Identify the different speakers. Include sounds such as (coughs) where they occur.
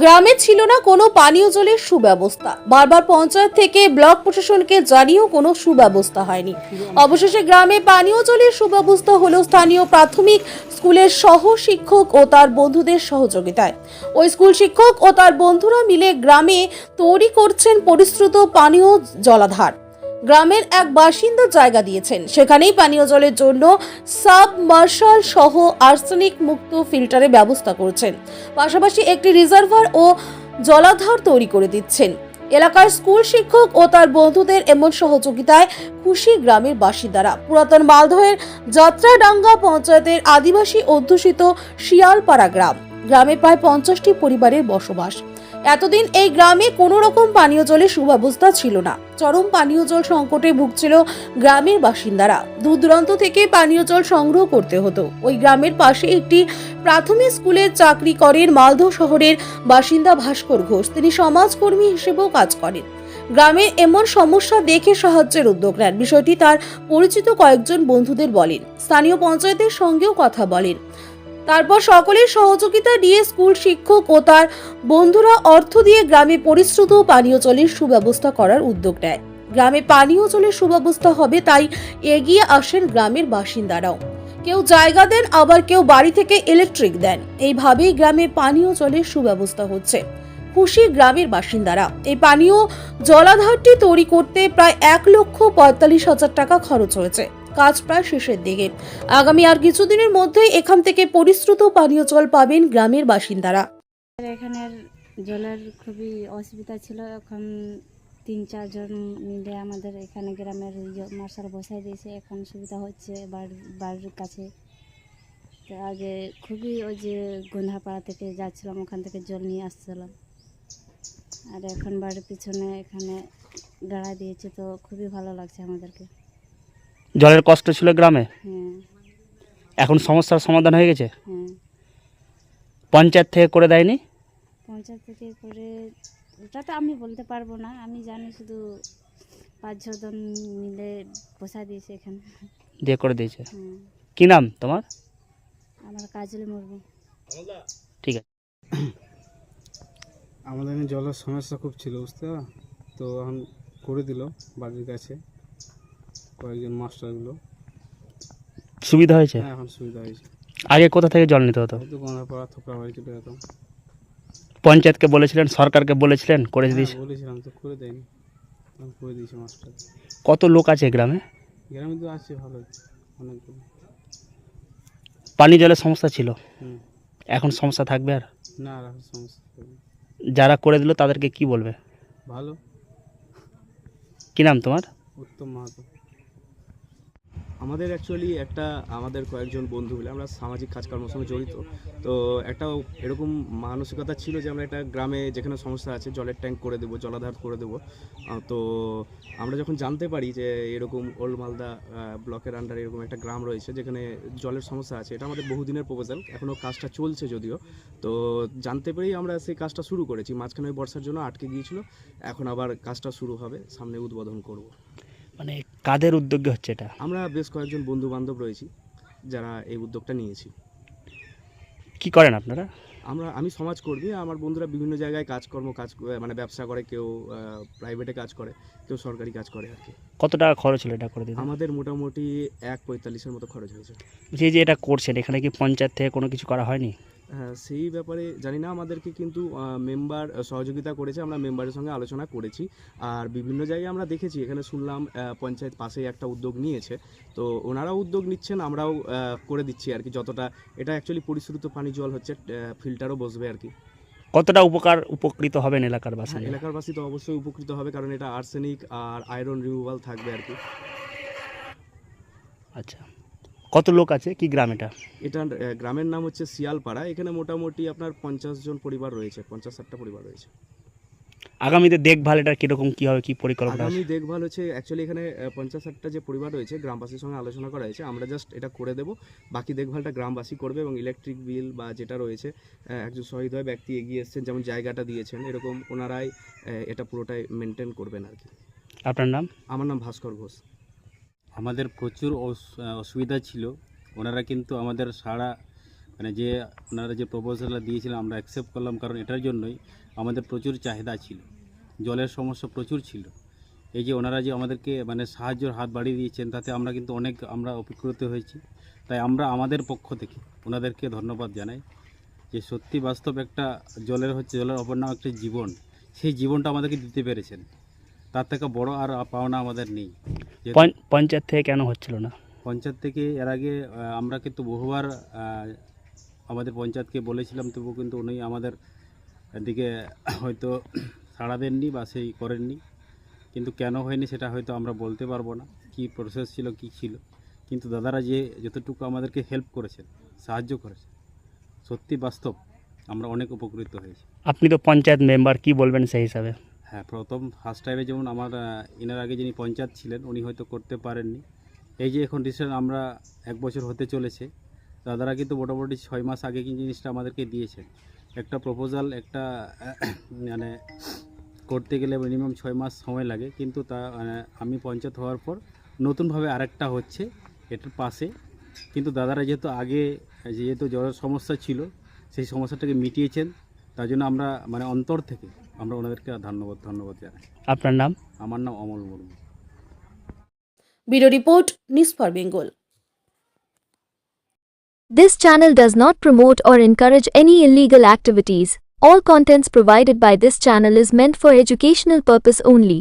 Speaker 1: গ্রামে ছিল না কোনো পানীয় জলের সুব্যবস্থা। বারবার পঞ্চায়েত থেকে ব্লক প্রশাসনকে জানিয়েও কোনো সুব্যবস্থা হয়নি। অবশেষে গ্রামে পানীয় জলের সুব্যবস্থা হলো স্থানীয় প্রাথমিক স্কুলের সহ শিক্ষক ও তার বন্ধুদের সহযোগিতায়। ওই স্কুল শিক্ষক ও তার বন্ধুরা মিলে গ্রামে তৈরি করছেন পরিশ্রুত পানীয় জলাধার। গ্রামের এক বাসিন্দা জায়গা দিয়েছেন। সেখানেই পানীয় জলের জন্য সাবমার্শাল সহ আর্সেনিক মুক্ত ফিল্টারের ব্যবস্থা করছেন। পাশাপাশি একটি রিজার্ভার ও জলাধার তৈরি করে দিচ্ছেন। এলাকার স্কুল শিক্ষক ও তার বন্ধুদের এমন সহযোগিতায় খুশি গ্রামের বাসিন্দারা। পুরাতন মালদহের যাত্রাডাঙ্গা পঞ্চায়েতের আদিবাসী অধ্যুষিত শিয়ালপাড়া গ্রাম। গ্রামে প্রায় পঞ্চাশটি পরিবারের বসবাস। এতদিন এই গ্রামে কোনো রকম পানীয় জলের সুব্যবস্থা ছিল না। চরম পানীয় জল সংকটে ভুগছিল গ্রামের বাসিন্দারা। দূর দূরান্ত থেকে পানীয় জল সংগ্রহ করতে হতো। ওই গ্রামের পাশে একটি প্রাথমিক স্কুলে চাকরি করেন মালদহ শহরের বাসিন্দা ভাস্কর ঘোষ। তিনি সমাজকর্মী হিসেবেও কাজ করেন। গ্রামের এমন সমস্যা দেখে সাহায্যের উদ্যোগ নেন। বিষয়টি তার পরিচিত কয়েকজন বন্ধুদের বলেন। স্থানীয় পঞ্চায়েতের সঙ্গেও কথা বলেন। তারপর সকলের সহযোগিতা নিয়ে স্কুল শিক্ষক ও তার বন্ধুরা অর্থ দিয়ে গ্রামে পরিশ্রুত পানীয় জলের সুব্যবস্থা করার উদ্যোগ নেয়। গ্রামে পানীয় জলের সুব্যবস্থা হবে, তাই এগিয়ে আসেন গ্রামের বাসিন্দারাও। কেউ জায়গা দেন, আবার কেউ বাড়ি থেকে ইলেকট্রিক দেন। এইভাবেই গ্রামে পানীয় জলের সুব্যবস্থা হচ্ছে। খুশি গ্রামের বাসিন্দারা, এই পানীয় জলাধারটি তৈরি করতে প্রায় এক লক্ষ পঁয়তাল্লিশ হাজার টাকা খরচ হয়েছে। কাজ প্রায় শেষের দিকে। আগামী আর কিছুদিনের মধ্যেই এখান থেকে পরিশ্রুত পানীয় জল পাবেন গ্রামের বাসিন্দারা।
Speaker 2: এখানের জলের খুবই অসুবিধা ছিল। এখন তিন চারজন মিলে আমাদের এখানে গ্রামের ইয়ে মার্শাল বসাই দিয়েছে। এখন সুবিধা হচ্ছে বাড়ির কাছে। আগে খুবই ওই যে গন্ধাপাড়া থেকে যাচ্ছিলাম, ওখান থেকে জল নিয়ে আসছিলাম। আর এখন বাড়ির পিছনে এখানে গাড়া দিয়েছে, তো খুবই ভালো লাগছে আমাদেরকে।
Speaker 3: জলের কষ্ট ছিল গ্রামে?
Speaker 2: হ্যাঁ
Speaker 3: এখন সমস্যার সমাধান হয়ে গেছে?
Speaker 2: হ্যাঁ
Speaker 3: পঞ্চায়েত থেকে করে দেয়নি?
Speaker 2: পঞ্চায়েত থেকে করে ওটা তো আমি বলতে পারব না আমি জানি শুধু পাঁচ ছজন মিলে বসা দিয়েছে এখানে।
Speaker 3: দিয়ে করে দিয়েছে। কি নাম তোমার?
Speaker 2: আমার কাজলে মরবো
Speaker 3: ঠিক আছে।
Speaker 4: আমাদের এখানে জলের সমস্যা খুব ছিল বুঝতে তো এখন করে দিল বাড়ির কাছে। কয়েকজন মাস্টারগুলো।
Speaker 3: সুবিধা হয়েছে?
Speaker 4: হ্যাঁ এখন সুবিধা হয়েছে।
Speaker 3: আগে কোথা থেকে জল নিতে হতো?
Speaker 4: গঙ্গাপাড়া থোকরা বাড়ি চলে যেতাম।
Speaker 3: পঞ্চায়েতকে বলেছিলেন সরকারকে বলেছিলেন করে
Speaker 4: হ্যাঁ,
Speaker 3: দিয়েছে
Speaker 4: বলেছিলাম তো করে দেয়নি। করে দিয়েছে মাস্টার।
Speaker 3: কত লোক আছে গ্রামে?
Speaker 4: গ্রামে তো আছে ভালো অনেকগুলো
Speaker 3: পানি জলের সমস্যা ছিল? এখন সমস্যা থাকবে আর?
Speaker 4: না আর সমস্যা
Speaker 3: যারা করে দিল তাদেরকে কি বলবে?
Speaker 4: ভালো।
Speaker 3: কি নাম তোমার?
Speaker 4: উত্তম মাহাতো।
Speaker 5: আমাদের অ্যাকচুয়ালি একটা আমাদের কয়েকজন বন্ধু মিলে আমরা সামাজিক কাজকর্মের সঙ্গে জড়িত। তো একটা এরকম মানসিকতা ছিল যে আমরা একটা গ্রামে যেখানে সমস্যা আছে, জলের ট্যাঙ্ক করে দেবো, জলাধার করে দেবো। তো আমরা যখন জানতে পারি যে এরকম ওল্ড মালদা ব্লকের আন্ডারে এরকম একটা গ্রাম রয়েছে যেখানে জলের সমস্যা আছে, এটা আমাদের বহুদিনের প্রপোজাল এখনও কাজটা চলছে যদিও। তো জানতে পেরেই আমরা সেই কাজটা শুরু করেছি। মাঝখানে বর্ষার জন্য আটকে গিয়েছিল, এখন আবার কাজটা শুরু হবে, সামনে উদ্বোধন করব।
Speaker 3: মানে কাদের উদ্যোগে হচ্ছে এটা?
Speaker 5: আমরা বেশ কয়েকজন বন্ধু বান্ধব রয়েছি যারা এই উদ্যোগটা নিয়েছি।
Speaker 3: কি করেন আপনারা?
Speaker 5: আমরা আমি সমাজকর্মী আমার বন্ধুরা বিভিন্ন জায়গায় কাজকর্ম কাজ মানে ব্যবসা করে কেউ প্রাইভেটে কাজ করে কেউ সরকারি কাজ করে আর কি।
Speaker 3: কত টাকা খরচ হলো এটা করে দিতে?
Speaker 5: আমাদের মোটামুটি এক পঁয়তাল্লিশের মতো খরচ হয়েছে।
Speaker 3: যে যে এটা করছেন এখানে কি পঞ্চায়েত থেকে কোনো কিছু করা হয়নি?
Speaker 5: হ্যাঁ সেই ব্যাপারে জানি না আমাদেরকে কিন্তু মেম্বার সহযোগিতা করেছে আমরা মেম্বারের সঙ্গে আলোচনা করেছি। আর বিভিন্ন জায়গায় আমরা দেখেছি এখানে শুনলাম পঞ্চায়েত পাশেই একটা উদ্যোগ নিয়েছে। তো ওনারাও উদ্যোগ নিচ্ছেন আমরাও করে দিচ্ছি আর কি যতটা এটা অ্যাকচুয়ালি পরিশ্রুত পানি জল হচ্ছে ফিল্টারও বসবে আর কি।
Speaker 3: কতটা উপকার উপকৃত হবেন এলাকার
Speaker 5: হ্যাঁ
Speaker 3: বাসিন্দা
Speaker 5: এলাকারবাসী তো অবশ্যই উপকৃত হবে কারণ এটা আর্সেনিক আর আয়রন রিমুভাল থাকবে আর কি।
Speaker 3: আচ্ছা। কত লোক আছে? কি গ্রাম এটা?
Speaker 5: এটা গ্রামের নাম হচ্ছে শিয়ালপাড়া। এখানে মোটামুটি আপনার পঞ্চাশ জন পরিবার রয়েছে পঞ্চাশ ষাটটা পরিবার রয়েছে।
Speaker 3: আগামীতে দেখভাল এটা কীরকম কি হবে কি পরিকল্পনা
Speaker 5: আগামী দেখভাল হচ্ছে অ্যাকচুয়ালি এখানে পঞ্চাশ ষাটটা যে পরিবার রয়েছে গ্রামবাসীর সঙ্গে আলোচনা করা হয়েছে আমরা জাস্ট এটা করে দেব। বাকি দেখভালটা গ্রামবাসী করবে এবং ইলেকট্রিক বিল বা যেটা রয়েছে একজন শহীদ হয় ব্যক্তি এগিয়ে এসেছেন যেমন জায়গাটা দিয়েছেন এরকম ওনারাই এটা পুরোটাই মেনটেন করবেন আর কি।
Speaker 3: আপনার নাম?
Speaker 5: আমার নাম ভাস্কর ঘোষ।
Speaker 6: আমাদের প্রচুর অস- অসুবিধা ছিল। ওনারা কিন্তু আমাদের সারা মানে যে ওনারা যে প্রপোজালটা দিয়েছিলেন আমরা অ্যাকসেপ্ট করলাম কারণ এটার জন্যই আমাদের প্রচুর চাহিদা ছিল। জলের সমস্যা প্রচুর ছিল। এই যে ওনারা যে আমাদেরকে মানে সাহায্যের হাত বাড়িয়ে দিয়েছেন, তাতে আমরা কিন্তু অনেক, আমরা উপকৃত হয়েছি। তাই আমরা আমাদের পক্ষ থেকে ওনাদেরকে ধন্যবাদ জানাই যে সত্যি বাস্তব একটা জলের হচ্ছে, জলের অপর নাম একটা জীবন, সেই জীবনটা আমাদেরকে দিতে পেরেছেন। তার থেকে বড় আর পাওনা আমাদের নেই।
Speaker 3: পঞ্চায়েত থেকে কেন হচ্ছিল না?
Speaker 6: পঞ্চায়েত থেকে এর আগে আমরা কিন্তু বহুবার আমাদের পঞ্চায়েতকে বলেছিলাম তবু কিন্তু উনি আমাদের দিকে হয়তো সাড়া দেননি বা সেই করেননি। কিন্তু কেন হয়নি সেটা হয়তো আমরা বলতে পারব না কি প্রসেস ছিল কি ছিল। কিন্তু দাদারা যে যতটুকু আমাদেরকে হেল্প করেছেন সাহায্য করেছেন সত্যি বাস্তব আমরা অনেক উপকৃত হয়েছি।
Speaker 3: আপনি তো পঞ্চায়েত মেম্বার কি বলবেন সেই হিসাবে?
Speaker 6: হ্যাঁ প্রথম ফার্স্ট টাইমে যেমন আমার এনার আগে যিনি পঞ্চায়েত ছিলেন উনি হয়তো করতে পারেননি। এই যে এখন রিসেন্ট আমরা এক বছর হতে চলেছে দাদারা কিন্তু মোটামুটি ছয় মাস আগে কিন্তু জিনিসটা আমাদেরকে দিয়েছেন। একটা প্রপোজাল একটা (coughs) মানে করতে গেলে মিনিমাম ছয় মাস সময় লাগে কিন্তু তা মানে, আমি পঞ্চায়েত হওয়ার পর নতুনভাবে আরেকটা হচ্ছে এটার পাশে। কিন্তু দাদারা যেহেতু আগে যেহেতু জলের সমস্যা ছিল সেই সমস্যাটাকে মিটিয়েছেন। তার জন্য আমরা মানে অন্তর থেকে আমরা ওনাদেরকে ধন্যবাদ ধন্যবাদ জানাই
Speaker 3: আপনার নাম
Speaker 6: আমার নাম Amal Murmu
Speaker 1: bureau report news for Bengal
Speaker 7: This channel does not promote or encourage any illegal activities. All contents provided by this channel is meant for educational purpose only.